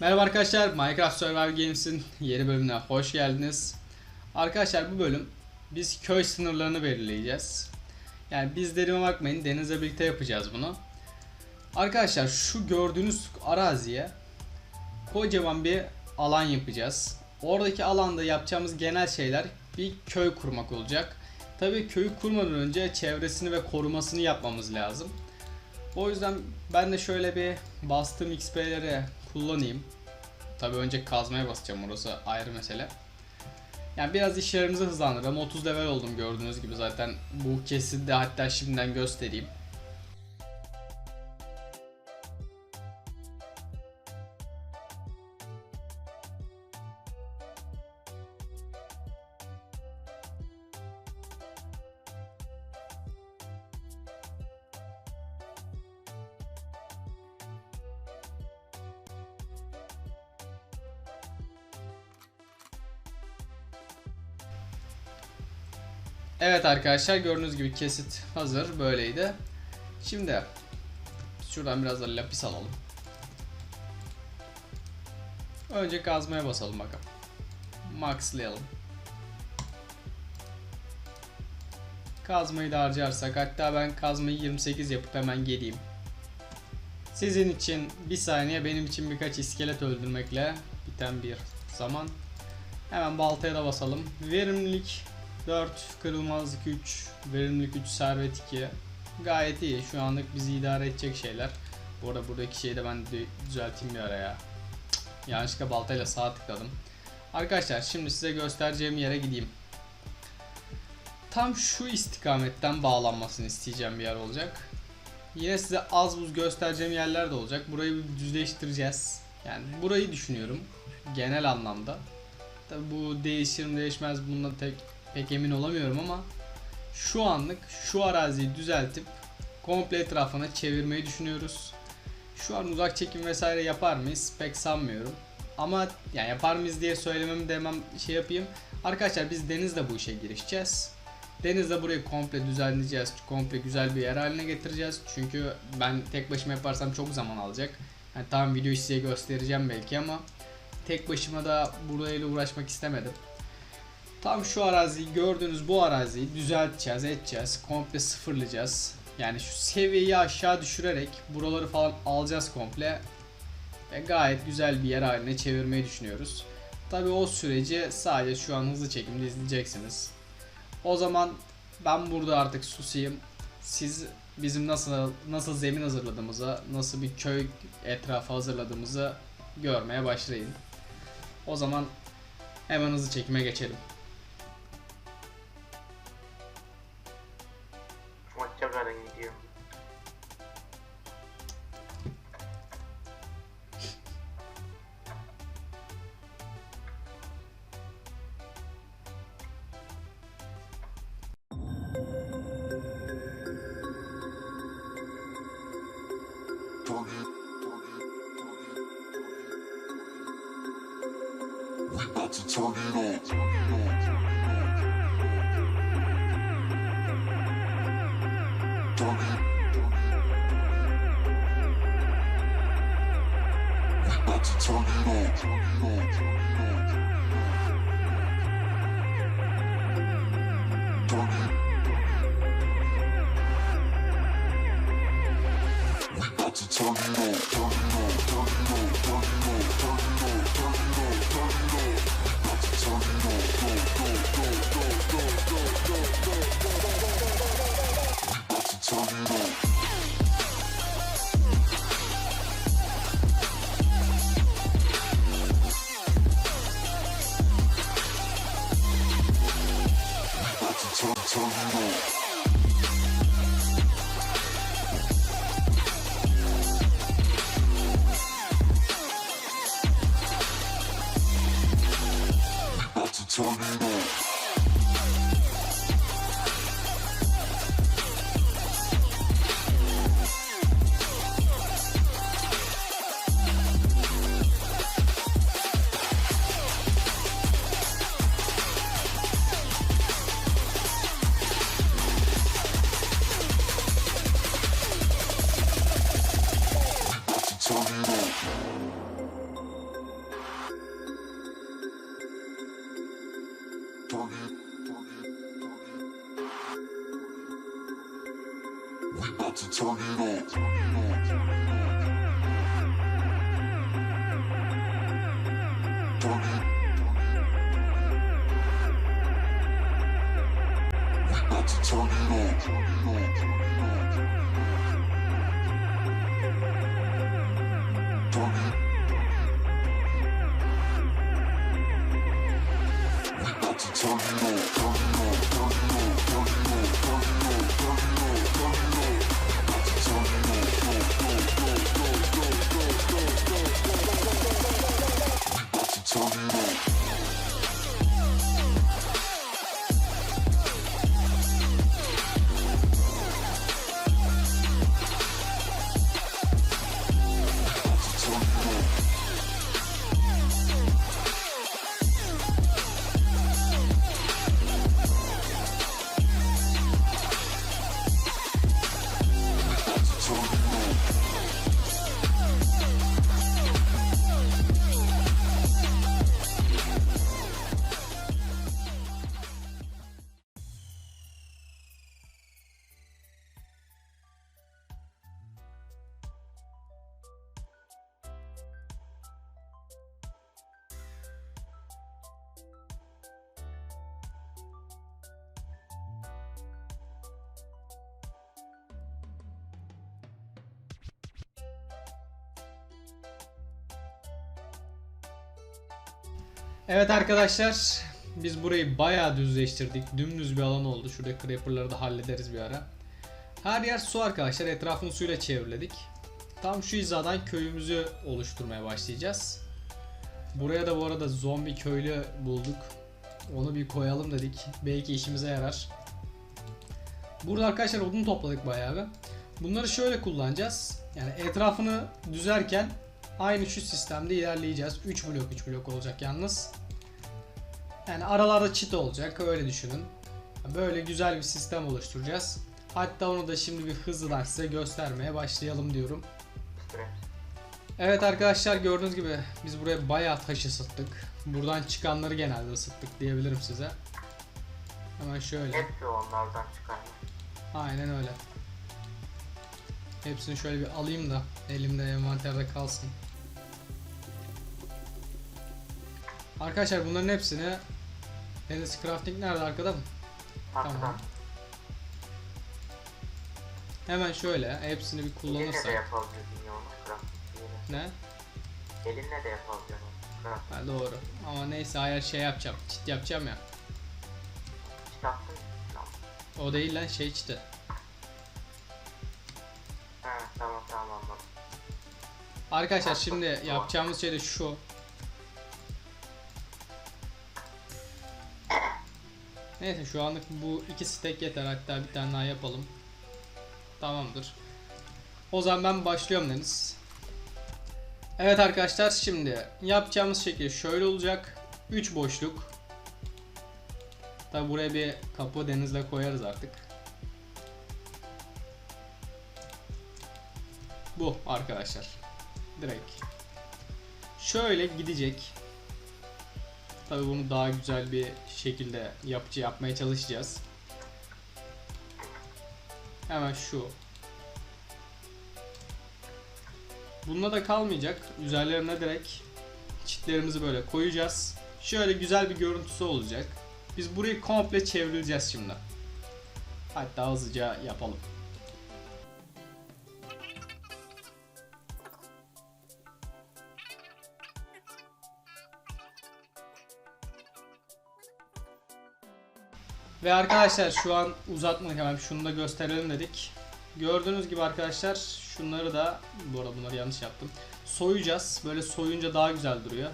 Merhaba arkadaşlar, Minecraft Survival Games'in yeni bölümüne hoş geldiniz. Arkadaşlar bu bölüm biz köy sınırlarını belirleyeceğiz. Yani biz dediğime bakmayın, Deniz'le birlikte yapacağız bunu. Arkadaşlar şu gördüğünüz araziye kocaman bir alan yapacağız. Oradaki alanda yapacağımız genel şeyler bir köy kurmak olacak. Tabii köyü kurmadan önce çevresini ve korumasını yapmamız lazım. O yüzden ben de şöyle bir bastığım XP'leri kullanayım. Tabii önce kazmaya basacağım orası ayrı mesele. Yani biraz işlerimizi hızlandıralım. 30 level oldum gördüğünüz gibi zaten bu kesidi de hatta şimdiden göstereyim. Evet arkadaşlar gördüğünüz gibi kesit hazır böyleydi. Şimdi şuradan biraz da lapis alalım. Önce kazmaya basalım bakalım. Maxlayalım. Kazmayı da harcarsak hatta ben kazmayı 28 yapıp hemen geleyim. Sizin için bir saniye benim için birkaç iskelet öldürmekle biten bir zaman. Hemen baltaya da basalım. Verimlilik 4, kırılmazlık 3, verimlilik 3, servet 2. Gayet iyi. Şu anlık bizi idare edecek şeyler. Bu arada buradaki şeyi de ben düzelteyim bir araya. Yanlışlıkla baltayla sağa tıkladım. Arkadaşlar şimdi size göstereceğim yere gideyim. Tam şu istikametten bağlanmasını isteyeceğim bir yer olacak. Yine size az buz göstereceğim yerler de olacak. Burayı bir düzleştireceğiz. Yani burayı düşünüyorum genel anlamda. Tabi bu değişir mi değişmez bununla tek pek emin olamıyorum ama şu anlık şu araziyi düzeltip komple etrafına çevirmeyi düşünüyoruz. Şu an uzak çekim vesaire yapar mıyız? Pek sanmıyorum. Ama yani yapar mıyız diye söylememi de hemen şey yapayım. Arkadaşlar biz Deniz'le bu işe girişeceğiz. Deniz'le burayı komple düzenleyeceğiz. Komple güzel bir yer haline getireceğiz. Çünkü ben tek başıma yaparsam çok zaman alacak. Yani tamam videoyu size göstereceğim belki ama tek başıma da burayla uğraşmak istemedim. Tam şu araziyi gördüğünüz bu araziyi düzelteceğiz, edeceğiz. Komple sıfırlayacağız. Yani şu seviyeyi aşağı düşürerek buraları falan alacağız komple. Ve gayet güzel bir yer haline çevirmeyi düşünüyoruz. Tabi o süreci sadece şu an hızlı çekimde izleyeceksiniz. O zaman ben burada artık susayım. Siz bizim nasıl nasıl zemin hazırladığımızı, nasıl bir köy etrafı hazırladığımızı görmeye başlayın. O zaman hemen hızlı çekime geçelim. Turn it on. Turn it. To turn it on. Terminal, terminal. About to turn it up. Turn it. We about to turn it up. Turn it. We to turn it. Evet arkadaşlar biz burayı bayağı düzleştirdik. Dümdüz bir alan oldu. Şurada creeper'ları da hallederiz bir ara. Her yer su arkadaşlar. Etrafını suyla çevreledik. Tam şu hizadan köyümüzü oluşturmaya başlayacağız. Buraya da bu arada zombi köylü bulduk. Onu bir koyalım dedik. Belki işimize yarar. Burada arkadaşlar odun topladık bayağı bir. Bunları şöyle kullanacağız. Yani etrafını düzerken aynı şu sistemde ilerleyeceğiz. 3 blok 3 blok olacak yalnız. Yani aralarda çit olacak öyle düşünün. Böyle güzel bir sistem oluşturacağız. Hatta onu da şimdi bir hızlıdan size göstermeye başlayalım diyorum. Evet arkadaşlar gördüğünüz gibi biz buraya bayağı taş ısıttık. Buradan çıkanları genelde ısıttık diyebilirim size. Hemen şöyle. Hepsi onlardan çıkan. Aynen öyle. Hepsini şöyle bir alayım da elimde envanterde kalsın. Arkadaşlar bunların hepsini Deniz Crafting nerede arkada mı? Arkadan. Tamam. Hemen şöyle hepsini bir Elinle de kullanırsak. yapabiliyorsun. Ne? Elinle de yapabiliyorsun. Ha, doğru. Ama neyse hayır şey yapacağım. Çit yapacağım ya. Çıkarttın. Tamam. O değil lan şey çiti. Tamam tamam anladım. Arkadaşlar şimdi yapacağımız şey de şu. Neyse şu anlık bu iki stack yeter hatta bir tane daha yapalım. Tamamdır. O zaman ben başlıyorum Deniz. Evet arkadaşlar şimdi yapacağımız şekil şöyle olacak. 3 boşluk. Tabi buraya bir kapı denizle koyarız artık. Bu arkadaşlar. Direkt. Şöyle gidecek. Tabi bunu daha güzel bir şekilde yapıcı yapmaya çalışacağız. Hemen şu. Bununla da kalmayacak. Üzerlerine direkt çitlerimizi böyle koyacağız. Şöyle güzel bir görüntüsü olacak. Biz burayı komple çevireceğiz şimdi. Hatta hızlıca yapalım. Ve arkadaşlar şu an uzatmadık hemen şunu da gösterelim dedik. Gördüğünüz gibi arkadaşlar şunları da bu arada bunları yanlış yaptım. Soyacağız. Böyle soyunca daha güzel duruyor.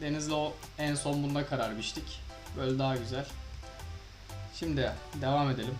Deniz'le o en son bunda karar biçtik. Böyle daha güzel. Şimdi devam edelim.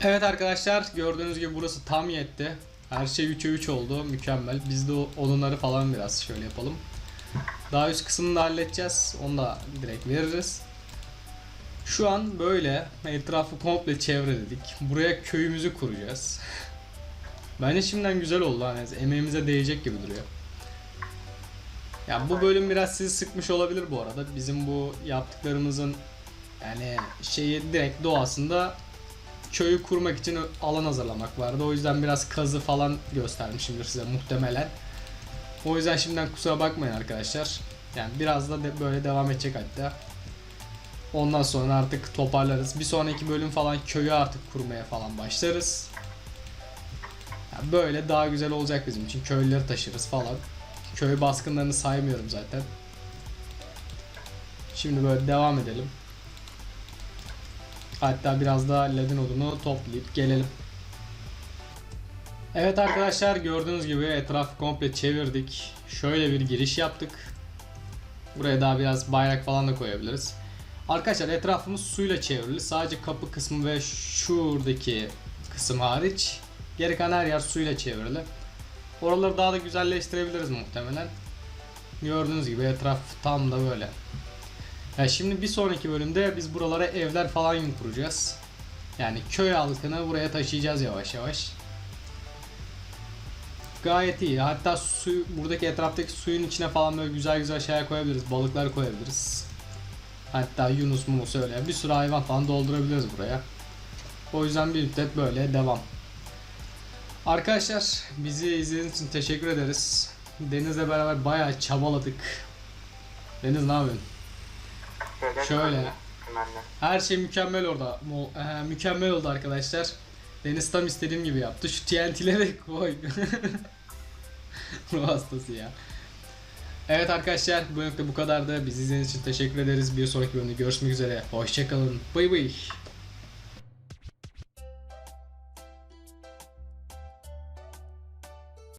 Evet arkadaşlar gördüğünüz gibi burası tam yetti. Her şey 3'e 3 oldu. Mükemmel. Biz de o odunları falan biraz şöyle yapalım. Daha üst kısmını da halledeceğiz. Onu da direkt veririz. Şu an böyle etrafı komple çevreledik. Buraya köyümüzü kuracağız. Bence şimdiden güzel oldu hani emeğimize değecek gibi duruyor. Ya bu bölüm biraz sizi sıkmış olabilir bu arada. Bizim bu yaptıklarımızın yani şeyi direkt doğasında köyü kurmak için alan hazırlamak vardı. O yüzden biraz kazı falan göstermişimdir size muhtemelen. O yüzden şimdiden kusura bakmayın arkadaşlar. Yani biraz da de böyle devam edecek hatta. Ondan sonra artık toparlarız. Bir sonraki bölüm falan köyü artık kurmaya falan başlarız. Yani böyle daha güzel olacak bizim için. Köylüleri taşırız falan. Köy baskınlarını saymıyorum zaten. Şimdi böyle devam edelim. Hatta biraz daha ledin odunu toplayıp gelelim. Evet arkadaşlar gördüğünüz gibi etrafı komple çevirdik. Şöyle bir giriş yaptık. Buraya daha biraz bayrak falan da koyabiliriz. Arkadaşlar etrafımız suyla çevrili. Sadece kapı kısmı ve şuradaki kısım hariç. Geri kalan her yer suyla çevrili. Oraları daha da güzelleştirebiliriz muhtemelen. Gördüğünüz gibi etraf tam da böyle. Ya şimdi bir sonraki bölümde biz buralara evler falan kuracağız. Yani köy halkını buraya taşıyacağız yavaş yavaş. Gayet iyi. Hatta su buradaki etraftaki suyun içine falan böyle güzel güzel şeyler koyabiliriz. Balıklar koyabiliriz. Hatta Yunus Mumus öyle bir sürü hayvan falan doldurabiliriz buraya. O yüzden bir müddet böyle devam. Arkadaşlar bizi izlediğiniz için teşekkür ederiz. Deniz'le beraber bayağı çabaladık. Deniz ne yapıyorsun? Şeyler Şöyle. Her şey mükemmel orada. Mo- ehe, mükemmel oldu arkadaşlar. Deniz tam istediğim gibi yaptı. Şu TNT'leri koy. Ruh hastası ya. Evet arkadaşlar bu bölümde bu kadardı. Bizi izlediğiniz için teşekkür ederiz. Bir sonraki bölümde görüşmek üzere. Hoşçakalın. Bay bay.